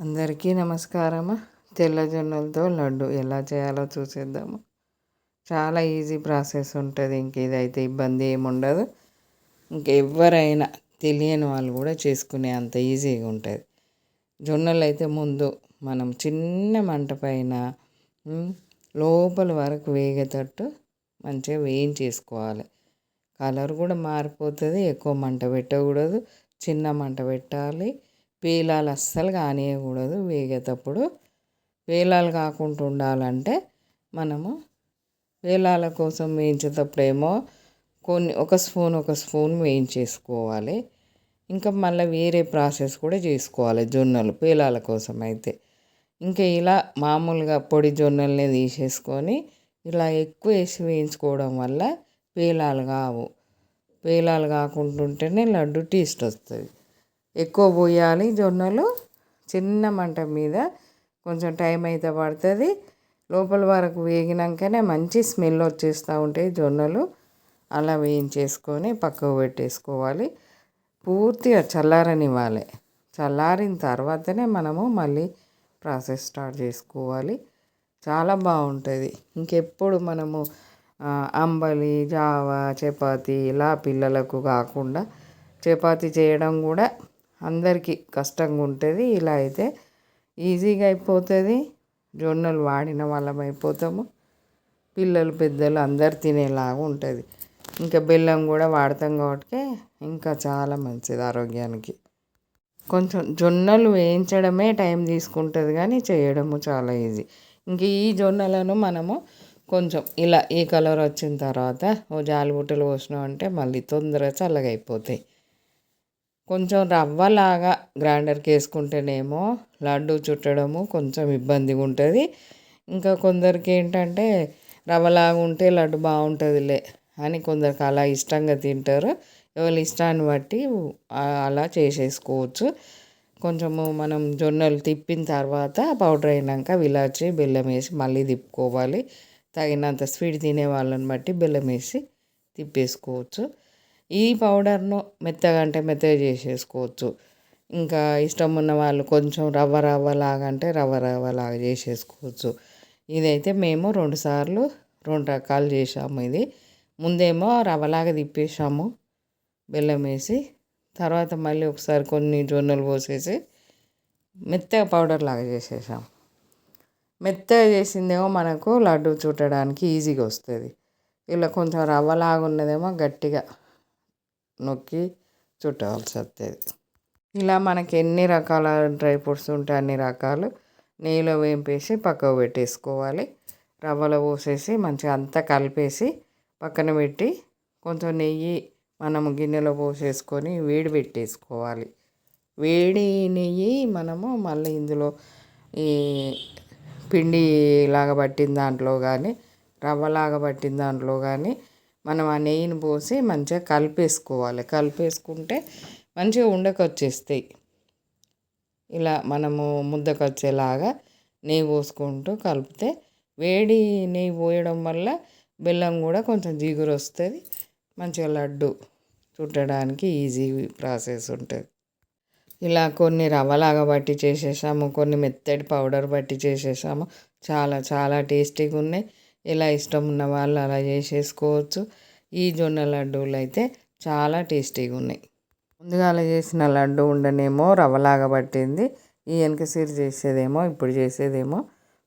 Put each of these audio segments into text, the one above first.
అందరికీ నమస్కారము. తెల్ల జొన్నలతో లడ్డు ఎలా చేయాలో చూసేద్దాము. చాలా ఈజీ ప్రాసెస్ ఉంటుంది. ఇంక ఇదైతే ఇబ్బంది ఏముండదు ఇంకెవరైనా తెలియని వాళ్ళు కూడా చేసుకునే అంత ఈజీగా ఉంటుంది. జొన్నలు అయితే ముందు మనం చిన్న మంట పైన లోపల వరకు వేగేటట్టు మంచిగా వేయించేసుకోవాలి. కలర్ కూడా మారిపోతుంది. ఎక్కువ మంట పెట్టకూడదు. చిన్న మంట పెట్టాలి. పేలాలు అస్సలు కానియకూడదు. వేగేటప్పుడు పేలాలు కాకుండా ఉండాలంటే మనము పేలాల కోసం వేయించేటప్పుడేమో కొన్ని ఒక స్పూన్ ఒక స్పూన్ వేయించేసుకోవాలి. ఇంకా మళ్ళీ వేరే ప్రాసెస్ కూడా చేసుకోవాలి జొన్నలు పేలాల కోసం అయితే. ఇంకా ఇలా మామూలుగా పొడి జొన్నల్ని తీసేసుకొని ఇలా ఎక్కువ వేసి వేయించుకోవడం వల్ల పేలాలు కావు. పేలాలు కాకుండా ఉంటేనే లడ్డు టేస్ట్ వస్తుంది. ఎక్కువ పోయాలి జొన్నలు. చిన్న మంట మీద కొంచెం టైం అయితే పడుతుంది. లోపల వరకు వేగినాకనే మంచి స్మెల్ వచ్చేస్తూ ఉంటాయి జొన్నలు. అలా వేయించేసుకొని పక్కకు పెట్టేసుకోవాలి. పూర్తిగా చల్లారనివ్వాలి. చల్లారిన తర్వాతనే మనము మళ్ళీ ప్రాసెస్ స్టార్ట్ చేసుకోవాలి. చాలా బాగుంటుంది. ఇంకెప్పుడు మనము అంబలి జావా చపాతి ఇలా పిల్లలకు కాకుండా చపాతి చేయడం కూడా అందరికీ కష్టంగా ఉంటుంది ఇలా అయితే ఈజీగా అయిపోతుంది. జొన్నలు వాడిన వాళ్ళం అయిపోతాము. పిల్లలు పెద్దలు అందరు తినేలాగా ఉంటుంది. ఇంకా బెల్లం కూడా వాడతాం కాబట్టి ఇంకా చాలా మంచిది ఆరోగ్యానికి. కొంచెం జొన్నలు వేయించడమే టైం తీసుకుంటుంది కానీ చేయడము చాలా ఈజీ. ఇంక ఈ జొన్నలను మనము కొంచెం ఇలా ఈ కలర్ వచ్చిన తర్వాత ఓ జాలిబుట్టలు పోసినాం అంటే మళ్ళీ తొందరగా చల్లగా అయిపోతాయి. కొంచెం రవ్వలాగా గ్రైండర్కి వేసుకుంటేనేమో లడ్డు చుట్టడము కొంచెం ఇబ్బందిగా ఉంటుంది. ఇంకా కొందరికి ఏంటంటే రవ్వలాగా ఉంటే లడ్డు బాగుంటుందిలే అని కొందరికి అలా ఇష్టంగా తింటారు. ఎవరి ఇష్టాన్ని బట్టి అలా చేసేసుకోవచ్చు. కొంచెము మనం జొన్నలు తిప్పిన తర్వాత పౌడర్ అయినాక విలాచి బెల్లం వేసి మళ్ళీ తిప్పుకోవాలి. తగినంత స్వీట్ తినే వాళ్ళని బట్టి బెల్లం వేసి తిప్పేసుకోవచ్చు. ఈ పౌడర్ను మెత్తగా అంటే మెత్తగా చేసేసుకోవచ్చు. ఇంకా ఇష్టం ఉన్న వాళ్ళు కొంచెం రవ్వ రవ్వ లాగా అంటే రవ్వ రవ్వ లాగా చేసేసుకోవచ్చు. ఇదైతే మేము రెండుసార్లు రెండు రకాలు చేసాము ఇది. ముందేమో రవ్వలాగా తిప్పేసాము బెల్లం వేసి తర్వాత మళ్ళీ ఒకసారి కొన్ని జొన్నలు పోసేసి మెత్తగా పౌడర్ లాగా చేసేసాం. మెత్తగా చేసిందేమో మనకు లడ్డు చుట్టడానికి ఈజీగా వస్తుంది. ఇలా కొంచెం రవ్వలాగా ఉన్నదేమో గట్టిగా నొక్కి చుట్టవలసి వస్తుంది ఇలా మనకి ఎన్ని రకాల డ్రై ఫ్రూట్స్ ఉంటే అన్ని రకాలు నెయ్యిలో వేంపేసి పక్కకు పెట్టేసుకోవాలి. రవ్వలో పోసేసి మంచిగా అంతా కలిపేసి పక్కన పెట్టి కొంచెం నెయ్యి మనము గిన్నెలో పోసేసుకొని వేడి పెట్టేసుకోవాలి. వేడి నెయ్యి మనము మళ్ళీ ఇందులో ఈ పిండి లాగా పట్టిన దాంట్లో కానీ రవ్వలాగా పట్టిన దాంట్లో కానీ మనం ఆ నెయ్యిని పోసి మంచిగా కలిపేసుకోవాలి. కలిపేసుకుంటే మంచిగా ఉండకొచ్చేస్తాయి. ఇలా మనము ముద్దకు వచ్చేలాగా నెయ్యి పోసుకుంటూ కలిపితే వేడి నెయ్యి పోయడం వల్ల బెల్లం కూడా కొంచెం జిగురు వస్తుంది. మంచిగా లడ్డు చుట్టడానికి ఈజీ ప్రాసెస్ ఉంటుంది. ఇలా కొన్ని రవ్వలాగా బట్టి చేసేసాము కొన్ని మెత్తడి పౌడర్ బట్టి చేసేసాము. చాలా చాలా టేస్టీగా ఉన్నాయి. ఎలా ఇష్టం ఉన్న వాళ్ళు అలా చేసేసుకోవచ్చు. ఈ జొన్న లడ్డూలు అయితే చాలా టేస్టీగా ఉన్నాయి. ముందుగా అలా చేసిన లడ్డు ఉండనేమో రవ్వలాగా పట్టింది. ఈ వెనకసీరు చేసేదేమో ఇప్పుడు చేసేదేమో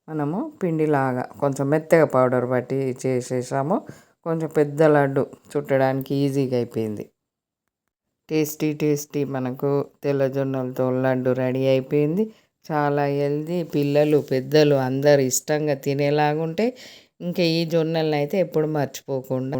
మనము పిండిలాగా కొంచెం మెత్తగా పౌడర్ పట్టి చేసేసాము. కొంచెం పెద్ద లడ్డు చుట్టడానికి ఈజీగా అయిపోయింది. టేస్టీ టేస్టీ మనకు తెల్ల జొన్నలతో లడ్డు రెడీ అయిపోయింది. చాలా హెల్దీ పిల్లలు పెద్దలు అందరు ఇష్టంగా తినేలాగుంటే ఇంకా ఈ జొన్నలను అయితే ఎప్పుడు మర్చిపోకుండా